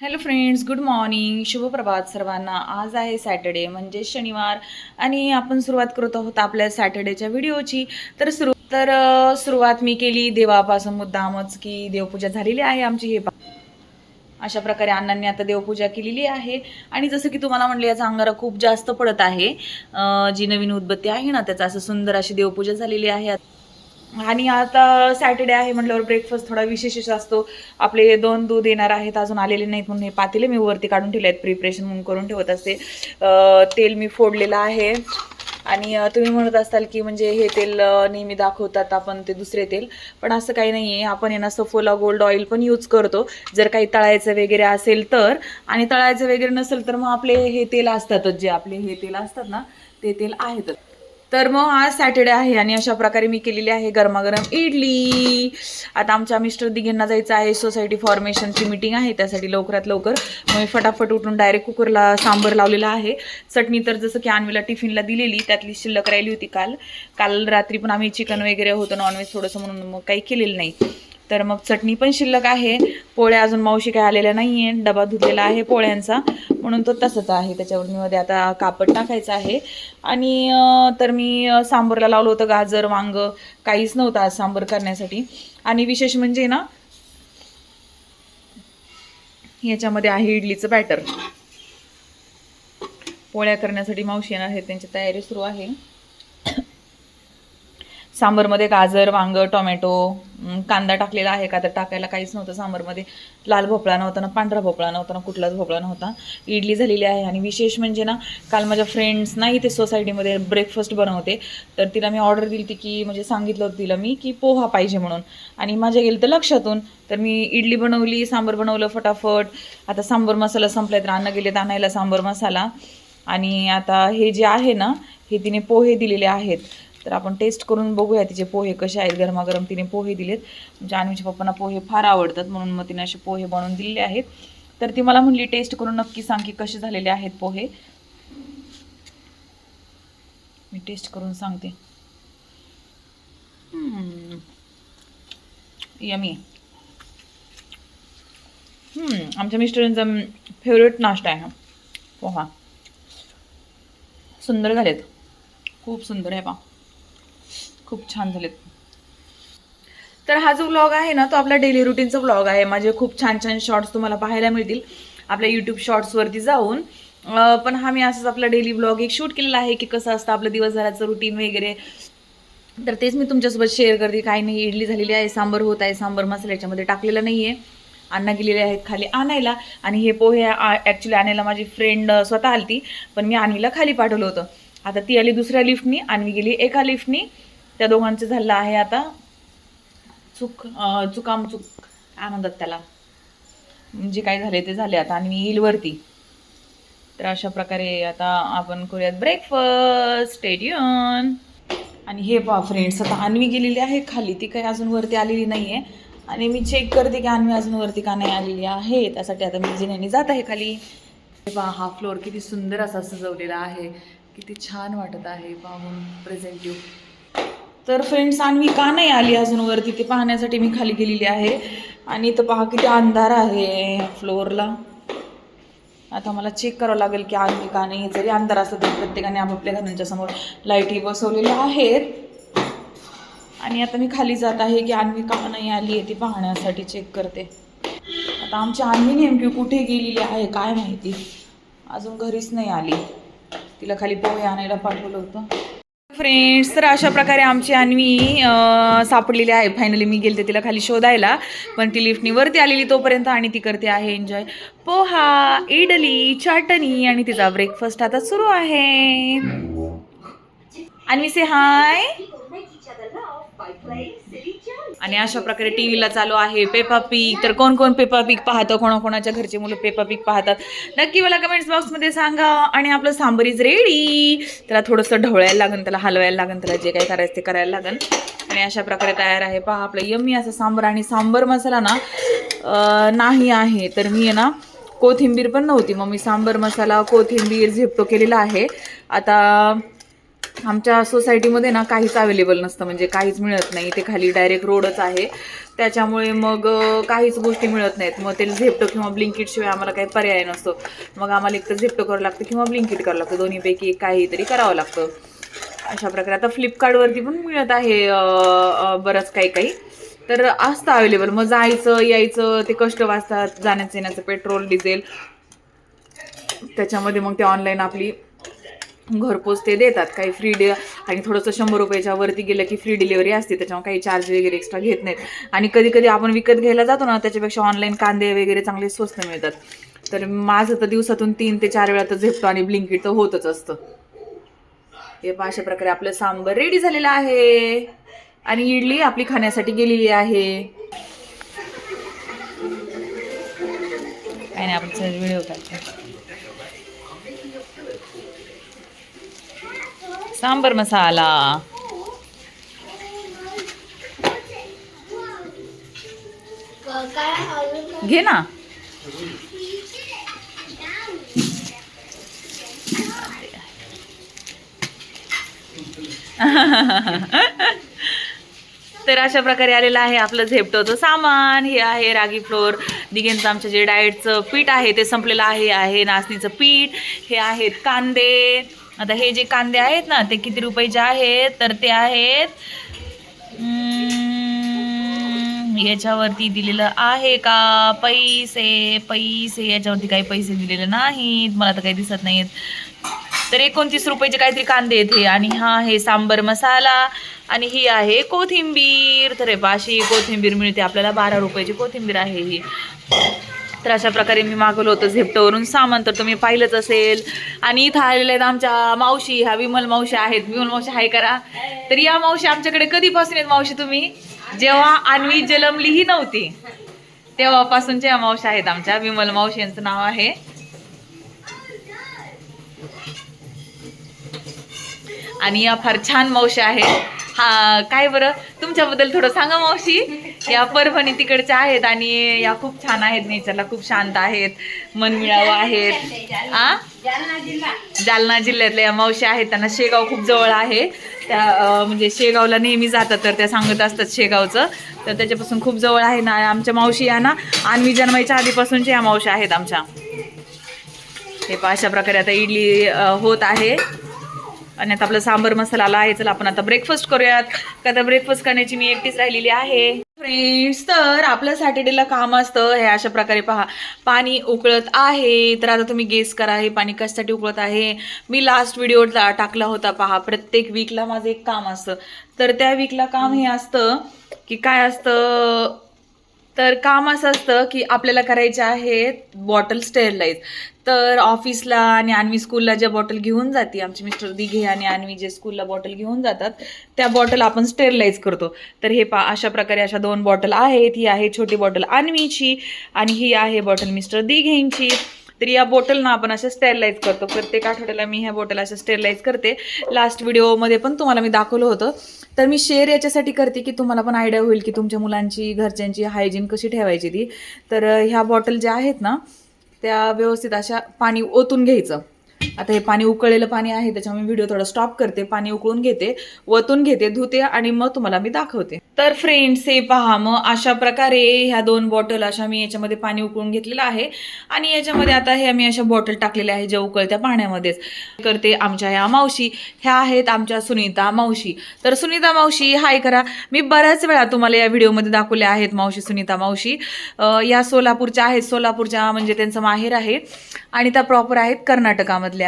Hello friends good morning शुभप्रभात सर्वांना. आज आहे सॅटर्डे म्हणजे शनिवार. आणि आपण सुरुवात करत आहोत आपल्या सॅटर्डेच्या व्हिडिओची तर सुरू तर सुरुवात मी केली देवापासून मुद्दामच की देवपूजा झालेली आहे आमची. हे अशा प्रकारे अण्णांनी आता देवपूजा केलेली आहे. आणि जसं की तुम्हाला म्हणलं याचा अंगारा खूप जास्त पडत आहे. जी नवीन उदबत्ती आहे ना त्याचा असं सुंदर अशी देवपूजा झालेली आहे. आणि आता सॅटर्डे आहे म्हटल्यावर ब्रेकफास्ट थोडा विशेषच असतो. आपले दोन दूध येणार आहेत अजून आलेले नाहीत म्हणून हे पातेले मी वरती काढून ठेवले आहेत प्रिपरेशन म्हणून करून ठेवत असते. तेल मी फोडलेलं आहे. आणि तुम्ही म्हणत असाल की म्हणजे हे तेल नेहमी दाखवतात आपण ते दुसरे तेल. पण असं काही नाही आहे आपण यांना सफोला गोल्ड ऑइल पण यूज करतो. जर काही तळायचं वगैरे असेल तर. आणि तळायचं वगैरे नसेल तर मग आपले हे तेल असतातच जे आपले हे तेल असतात ना ते तेल आहेतच. तर मग आज सॅटर्डे आहे आणि अशा प्रकारे मी केलेली आहे गरमागरम इडली. आता आमच्या मिस्टर दिघेंना जायचं आहे सोसायटी फॉर्मेशनची मीटिंग आहे त्यासाठी लवकरात लवकर मग मी फटाफट उठून डायरेक्ट कुकरला सांबर लावलेला आहे. चटणी तर जसं की आणवीला टिफिनला दिलेली त्यातली शिल्लक राहिली होती काल. काल रात्री पण आम्ही चिकन वगैरे होतं नॉनव्हेज थोडंसं म्हणून मग काही केलेलं नाही. तर मग चटणी पण शिल्लक आहे. पोळ्या अजून मावशी काय आलेल्या नाही आहे डबा धुतलेला आहे पोळ्यांचा. म्हणून तो तसंच आहे. त्याच्यावर मध्ये आता कापड टाकायचं आहे. आणि तर मी सांबरला लावलं होतं गाजर वांग. काहीच नव्हतं आज सांबर करण्यासाठी. आणि विशेष म्हणजे ना याच्यामध्ये आहे इडलीचं बॅटर पोळ्या करण्यासाठी मावशी येणार आहेत. त्यांची तयारी सुरू आहे. सांबरमध्ये गाजर वांग टोमॅटो कांदा टाकलेला आहे का? तर टाकायला काहीच नव्हतं सांबरमध्ये. लाल भोपळा नव्हता ना पांढरा भोपळा नव्हता ना कुठलाच भोपळा नव्हता. इडली झालेली आहे आणि विशेष म्हणजे ना काल माझ्या फ्रेंड्स नाही ते सोसायटीमध्ये ब्रेकफास्ट बनवते. तर तिला मी ऑर्डर दिली होती की म्हणजे सांगितलं होतं तिला मी की पोहा पाहिजे म्हणून. आणि माझ्या गेलं तर लक्षातून. तर मी इडली बनवली सांबर बनवलं फटाफट. आता सांबर मसाला संपलाय तर अन्न गेलेत आणायला सांबर मसाला. आणि आता हे जे आहे ना हे तिने पोहे दिलेले आहेत. तर आपण टेस्ट करून बघूया तिचे पोहे कसे आहेत. गरमागरम तिने पोहे दिलेत. जानवीच्या पप्पांना पोहे फार आवडतात म्हणून मग तिने असे पोहे बनवून दिलेले आहेत. तर ती मला म्हणली टेस्ट करून नक्की सांग की कसे झालेले आहेत पोहे. मी टेस्ट करून सांगते. यमी आमच्या मिस्टरांचा फेवरेट नाश्ता आहे हा. पोहा. सुंदर झालेत. खूप सुंदर आहे पा खूप छान झालेत तर हा जो ब्लॉग आहे ना तो आपला डेली रुटीनचा ब्लॉग आहे. माझे खूप छान छान शॉर्ट्स तुम्हाला पाहायला मिळतील. आपल्या यूट्यूब शॉर्ट्सवरती जाऊन. पण हा मी असंच आपला डेली ब्लॉग एक शूट केलेला आहे की कसं असतं आपलं दिवसभराचं रुटीन वगैरे. तर तेच मी तुमच्यासोबत शेअर करते. काही नाही इडली झालेली आहे सांबर होत आहे सांबर मसाला याच्यामध्ये टाकलेला नाही आहे अण्णा गेलेले आहेत खाली आणायला. आणि हे पोहे ॲक्च्युली आणायला माझी फ्रेंड स्वतः आलती. पण मी आणवीला खाली पाठवलं होतं. आता ती आली दुसऱ्या लिफ्टनी आणवी गेली एका लिफ्टनी त्या दोघांचं झालं आहे आता. चूक. अं, चुकाम चूक काय म्हणतात त्याला. जे काय झाले ते झाले आता आणि मी येईल वरती. तर अशा प्रकारे आता आपण करूयात ब्रेकफास्ट स्टेडियन आणि हे पहा फ्रेंड्स आता अन्वी गेलेली आहे खाली. ती काही अजून वरती आलेली नाही आहे आणि मी चेक करते की अन्वी अजून वरती का नाही आलेली आहे. त्यासाठी आता मी जिन्याने जात आहे खाली. हे पहा हा फ्लोअर किती सुंदर असा सजवलेला आहे. किती छान वाटत आहे. पाहून प्रेझेंटिव्ह तर फ्रेंड्स आणवी का नाही आली अजूनवरती ते पाहण्यासाठी मी खाली गेलेली आहे. आणि इथं पहा किती अंधार आहे फ्लोअरला आता मला चेक करावं लागेल की आणवी का नाही जरी अंधार असतं तरी प्रत्येकाने आपापल्या घरांच्या समोर लाईटी बसवलेल्या आहेत. आणि आता मी खाली जात आहे की आणवी का नाही आली आहे ती पाहण्यासाठी चेक करते. आता आमची आणवी नेमकी कुठे गेलेली आहे काय माहिती? अजून घरीच नाही आली. तिला खाली पोहे आणायला पाठवलं होतं. फ्रेंड्स तर अशा प्रकारे आमची अन्वी सापडलेली आहे. फायनली मी गेलते तिला खाली शोधायला पण ती लिफ्टनी वरती आलेली तोपर्यंत आणि ती करते आहे एन्जॉय पोहा इडली चाटणी आणि तिचा ब्रेकफास्ट आता सुरू आहे. अन्वी से हाय आणि अशा प्रकारे टी व्हीला चालू आहे. पेपा पीक तर कोण कोण पेपा पीक पाहतं? कोणाकोणाच्या घरचे मुलं पेपा पीक पाहतात? नक्की मला कमेंट्स बॉक्समध्ये सांगा. आणि आपलं सांबर इज रेडी त्याला थोडंसं ढवळायला लागेल त्याला हलवायला लागेल त्याला जे काही करायचं ते करायला लागेल आणि अशा प्रकारे तयार आहे. पहा आपलं यम्मी असं सांबर आणि सांबर मसाला ना नाही आहे. तर मी आहे ना कोथिंबीर पण नव्हती. मग मी सांबर मसाला कोथिंबीर झेपटो केलेला आहे. आता आमच्या सोसायटीमध्ये ना काहीच अवेलेबल नसतं. म्हणजे काहीच मिळत नाही. ते खाली डायरेक्ट रोडच आहे. त्याच्यामुळे मग काहीच गोष्टी मिळत नाहीत. मग ते झेप्टो किंवा ब्लिंकिट शिवाय आम्हाला काही पर्याय नसतो. मग आम्हाला एक तर झेप्टो करावं लागतं किंवा ब्लिंकिट करावं लागतं. दोन्हीपैकी एक काहीतरी करावं लागतं. अशा प्रकारे आता फ्लिपकार्टवरती पण मिळत आहे बरंच काही काही. तर असतं अवेलेबल मग जायचं यायचं ते कष्ट वाचतात. जाण्याचं येण्याचं पेट्रोल डिझेल त्याच्यामध्ये मग ते ऑनलाईन आपली घरपोच ते देतात काही फ्री डे आणि थोडंसं शंभर रुपयाच्या वरती गेलं की फ्री डिलिव्हरी असते त्याच्यामुळे काही चार्ज वगैरे एक्स्ट्रा घेत नाहीत. आणि कधी कधी आपण विकत घ्यायला जातो ना त्याच्यापेक्षा ऑनलाईन कांदे वगैरे चांगले स्वस्त मिळतात. तर माझं तर दिवसातून तीन ते चार वेळा तर झेपतो आणि ब्लिंकिट तर होतच असतं. हे पहा, अशा प्रकारे आपलं सांबर रेडी झालेलं आहे. आणि इडली आपली खाण्यासाठी गेलेली आहे. काय नाही आपण व्हिडिओ काढतो सांबर मसाला. घे ना. तर अशा प्रकारे आलेलं आहे आपलं झेपटोचं सामान. हे आहे रागी फ्लोर. दिघेंचं आमचं जे डाएटचं पीठ आहे ते संपलेलं आहे आहे नाचणीचं पीठ. हे आहेत कांदे. आता हे जे कांदे आहेत ना ते किती रुपयाचे आहेत? तर ते आहेत याच्यावरती दिलेलं आहे का? पैसे पैसे याच्यावरती काही पैसे दिलेले नाहीत. मला तर काही दिसत नाहीत तर एकोणतीस रुपयाचे काहीतरी कांदे आहेत हे. आणि हा आहे सांबर मसाला. आणि ही आहे कोथिंबीर. तर हे पाशी कोथिंबीर मिळते. आपल्याला बारा रुपयाची कोथिंबीर आहे ही. तर अशा प्रकारे मी मागवलं होतं झेप्टोवरून. सामान तर तुम्ही पाहिलंच असेल. आणि इथं आलेल्या आहेत आमच्या मावशी. ह्या विमल मावशी आहेत. विमल मावशी हाय करा. तर या मावशी आमच्याकडे कधीपासून आहेत मावशी तुम्ही? जेव्हा अन्वी जलमलीही नव्हती तेव्हापासूनच्या या मावशी आहेत आमच्या. विमल मावशी यांचं नाव आहे. आणि या फार छान मावशी आहेत. हा काय बरं? तुमच्याबद्दल थोडं सांगा मावशी. या परभणी तिकडच्या आहेत आणि या खूप छान आहेत नेचरला खूप शांत आहेत मनमिळावं आहेत. आ? जालना जिल्ह्यातल्या या मावशी आहेत. त्यांना शेगाव खूप जवळ आहे. त्या म्हणजे शेगावला नेहमी जातात तर त्या सांगत असतात शेगावचं. तर त्याच्यापासून खूप जवळ आहे ना आमच्या मावशी या ना. आणि जन्मायच्या आधीपासूनच्या या मावशी आहेत आमच्या. हे अशा प्रकारे आता इडली होत आहे. आणि आता आपला सांबर मसाला आला आहे. चला आपण आता ब्रेकफास्ट करूयात. का आता ब्रेकफास्ट करण्याची मी एकटीच राहिलेली आहे. फ्रेंड्स तर आपलं सॅटर्डेला काम असतं. हे अशा प्रकारे पहा. पाणी उकळत आहे. तर आता तुम्ही गेस करा हे पाणी कशासाठी उकळत आहे? मी लास्ट व्हिडिओ टाकला होता पहा. प्रत्येक वीकला माझं एक काम असतं. तर त्या वीकला काम हे असतं की काय असतं? तर काम असं असतं की आपल्याला करायचे आहेत बॉटल स्टेरलाइज तर ऑफिसला आणि आणवी स्कूलला ज्या बॉटल घेऊन जाते आमचे मिस्टर दिघे आणि आणवी जे स्कूलला बॉटल घेऊन जातात त्या बॉटल आपण स्टेरलाइज करतो. तर हे पा अशा प्रकारे अशा दोन बॉटल आहेत ही आहे छोटी बॉटल आणवीची आणि ही आहे बॉटल मिस्टर दिघेंची. तर या बॉटलना आपण अशा स्टेरलाइज करतो. प्रत्येक आठवड्याला मी ह्या बॉटल अशा स्टेरलाइज करते. लास्ट व्हिडिओमध्ये पण तुम्हाला मी दाखवलं होतं. तर मी शेअर याच्यासाठी करते की तुम्हाला पण आयडिया होईल की तुमच्या मुलांची घरच्यांची हायजीन कशी ठेवायची ती. तर ह्या बॉटल ज्या आहेत ना त्या व्यवस्थित अशा पाणी ओतून घ्यायचं. आता हे पाणी उकळलेलं पाणी आहे त्याच्यामुळे व्हिडिओ थोडा स्टॉप करते पाणी उकळून घेते वतून घेते धुते आणि मग तुम्हाला मी दाखवते. तर फ्रेंड्स हे पहा मग अशा प्रकारे ह्या दोन बॉटल अशा मी याच्यामध्ये पाणी उकळून घेतलेलं आहे आणि याच्यामध्ये आता हे मी अशा बॉटल टाकलेल्या आहे ज्या उकळत्या पाण्यामध्येच. करते आमच्या ह्या मावशी ह्या आहेत आमच्या सुनीता मावशी. तर सुनीता मावशी हाय करा. मी बऱ्याच वेळा तुम्हाला या व्हिडिओमध्ये दाखवल्या आहेत मावशी सुनीता मावशी. या सोलापूरच्या आहेत. सोलापूरच्या म्हणजे त्यांचं माहेर आहे आणि त्या प्रॉपर आहेत कर्नाटकामधल्या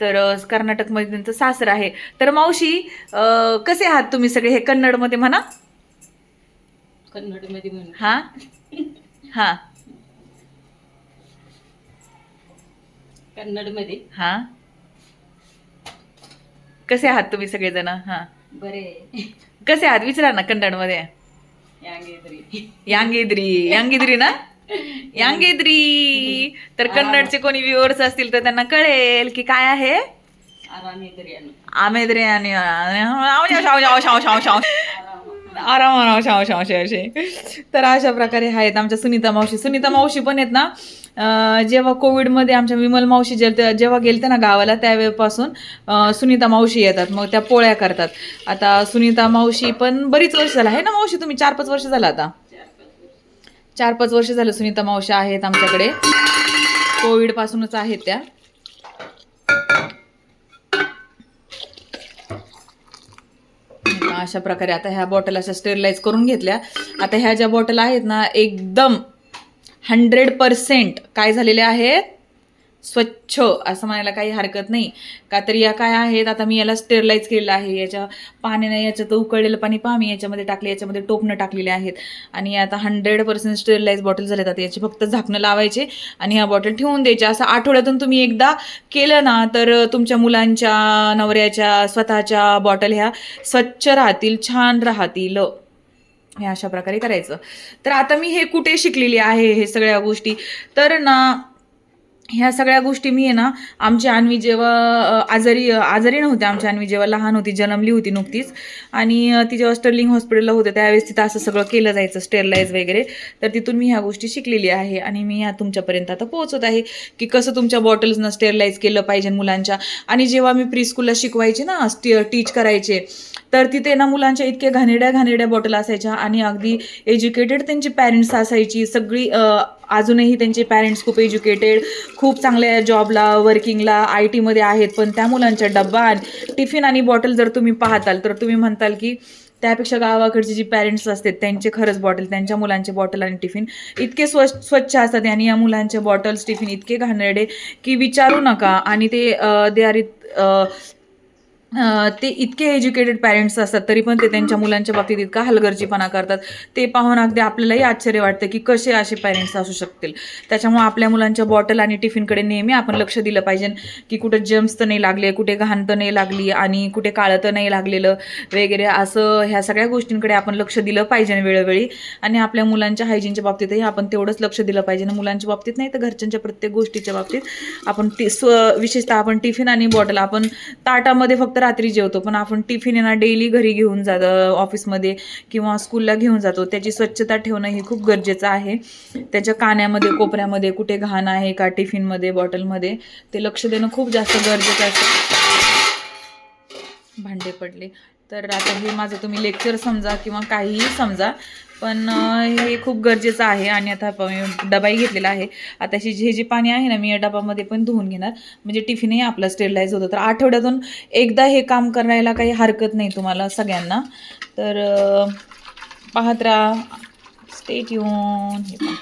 तर अं, कर्नाटकमध्ये त्यांचं सासर आहे. तर मावशी कसे आहात तुम्ही सगळे? हे कन्नडमध्ये म्हणा. कन्नडमध्ये म्हणून. हा? हा. कन्नडमध्ये. हा. कसे आहात तुम्ही सगळेजण? हा. बरे. कसे आहात? विचारा ना कन्नडमध्ये. यांगेतरी यांगेद्री. यांगेद्री ना? यांगेद्री तर कन्नडचे कोणी व्ह्युअर्स असतील तर त्यांना कळेल की काय आहे. आमेद्रे आणि. आराम शाव शाव असे तर अशा प्रकारे आहेत आमच्या सुनीता मावशी. सुनीता मावशी पण आहेत ना जेव्हा कोविडमध्ये आमच्या विमल मावशी जे जेव्हा गेलते ना गावाला त्यावेळेपासून सुनीता मावशी येतात. मग त्या पोळ्या करतात. आता सुनीता मावशी पण बरीच वर्ष झालं. आहे ना मावशी तुम्ही? चार पाच वर्ष झालं आता. चार पाच वर्ष झालं सुनीता मावशा आहेत आमच्याकडे. कोविडपासूनच आहेत त्या. अशा प्रकारे आता ह्या बॉटल अशा स्टेरिलाइज करून घेतल्या. आता ह्या ज्या बॉटल आहेत ना एकदम हंड्रेड पर्सेंट काय झालेल्या आहेत? स्वच्छ असं म्हणायला काही हरकत नाही. का तर या काय आहेत आता मी याला स्टेरलाइज केलेलं आहे. याच्या पाण्याने तर उकळलेलं पाणी पहा मी याच्यामध्ये टाकले याच्यामध्ये टोपणं टाकलेले आहेत. आणि आता हंड्रेड पर्सेंट स्टेरलाइज बॉटल झाल्यात आता याची फक्त झाकणं लावायचे आणि ह्या बॉटल ठेवून द्यायचे. असं आठवड्यातून तुम्ही एकदा केलं ना तर तुमच्या मुलांच्या नवऱ्याच्या स्वतःच्या बॉटल ह्या स्वच्छ राहतील छान राहतील. हे अशा प्रकारे करायचं. तर आता मी हे कुठे शिकलेली आहे हे सगळ्या गोष्टी. तर ना ह्या सगळ्या गोष्टी मी आहे ना आमची अन्वी जेव्हा आजारी आजारी नव्हत्या आमची अन्वी जेव्हा लहान होती जन्मली होती नुकतीच. आणि ती जेव्हा स्टर्लिंग हॉस्पिटलला होते त्यावेळेस तिथं असं सगळं केलं जायचं स्टेरलाइज वगैरे. तर तिथून मी ह्या गोष्टी शिकलेली आहे आणि मी ह्या तुमच्यापर्यंत आता पोहोचत आहे की कसं तुमच्या बॉटल्सनं स्टेरलाइज केलं पाहिजे मुलांच्या. आणि जेव्हा मी प्रीस्कूलला शिकवायचे ना स्टी टीच करायचे तर तिथे ना मुलांच्या इतक्या घाणेड्या घाणेड्या बॉटल असायच्या आणि अगदी एज्युकेटेड त्यांची पॅरेंट्स असायची सगळी अजूनही त्यांचे पॅरेंट्स खूप एज्युकेटेड खूप चांगल्या जॉबला वर्किंगला आय टीमध्ये आहेत. पण त्या मुलांच्या डब्बा आणि टिफिन आणि बॉटल जर तुम्ही पाहताल तर तुम्ही म्हणताल की त्यापेक्षा गावाकडचे जी पॅरेंट्स असतात त्यांचे खरंच बॉटल त्यांच्या मुलांचे बॉटल आणि टिफिन इतके स्वच्छ स्वच्छ असतात आणि या मुलांचे बॉटल्स टिफिन इतके घाणेरडे की विचारू नका. आणि ते दे आर ते इतके एज्युकेटेड पॅरेंट्स असतात तरी पण ते त्यांच्या मुलांच्या बाबतीत इतका हलगर्जीपणा करतात. ते पाहून अगदी आपल्यालाही आश्चर्य वाटतं की कसे असे पॅरेंट्स असू शकतील. त्याच्यामुळे आपल्या मुलांच्या बॉटल आणि टिफिनकडे नेहमी आपण लक्ष दिलं पाहिजे. की कुठे जम्स तर नाही लागले कुठे घाण तर नाही लागली आणि कुठे काळं तर नाही लागलेलं वगैरे असं ह्या सगळ्या गोष्टींकडे आपण लक्ष दिलं पाहिजे वेळोवेळी. आणि आपल्या मुलांच्या हायजीनच्या बाबतीतही आपण तेवढंच लक्ष दिलं पाहिजे. आणि मुलांच्या बाबतीत नाही तर घरच्यांच्या प्रत्येक गोष्टीच्या बाबतीत आपण टी स्व विशेषतः आपण टिफिन आणि बॉटल आपण ताटामध्ये फक्त रात्री जेवतो. पण आपण टिफिन आहे डेली घरी घेऊन जात ऑफिसमध्ये किंवा स्कूलला घेऊन जातो. त्याची स्वच्छता ठेवणं हे खूप गरजेचं आहे. त्याच्या कान्यामध्ये कोपऱ्यामध्ये कुठे घाण आहे का टिफिनमध्ये बॉटलमध्ये ते लक्ष देणं खूप जास्त गरजेचं असतं. भांडे पडले. तर आता हे माझं तुम्ही लेक्चर समजा किंवा काहीही समजा. पण हे खूप गरजेचं आहे आणि आता मी डबाही घेतलेला आहे. आता हे जे पाणी आहे ना मी या डबामध्ये पण धुवून घेणार. म्हणजे टिफिनही आपलं स्टेरिलाइज होतं. तर आठवड्यातून एकदा हे काम करायला काही हरकत नाही तुम्हाला सगळ्यांना. तर पाहत राहा. स्टेट येऊन हे पहा.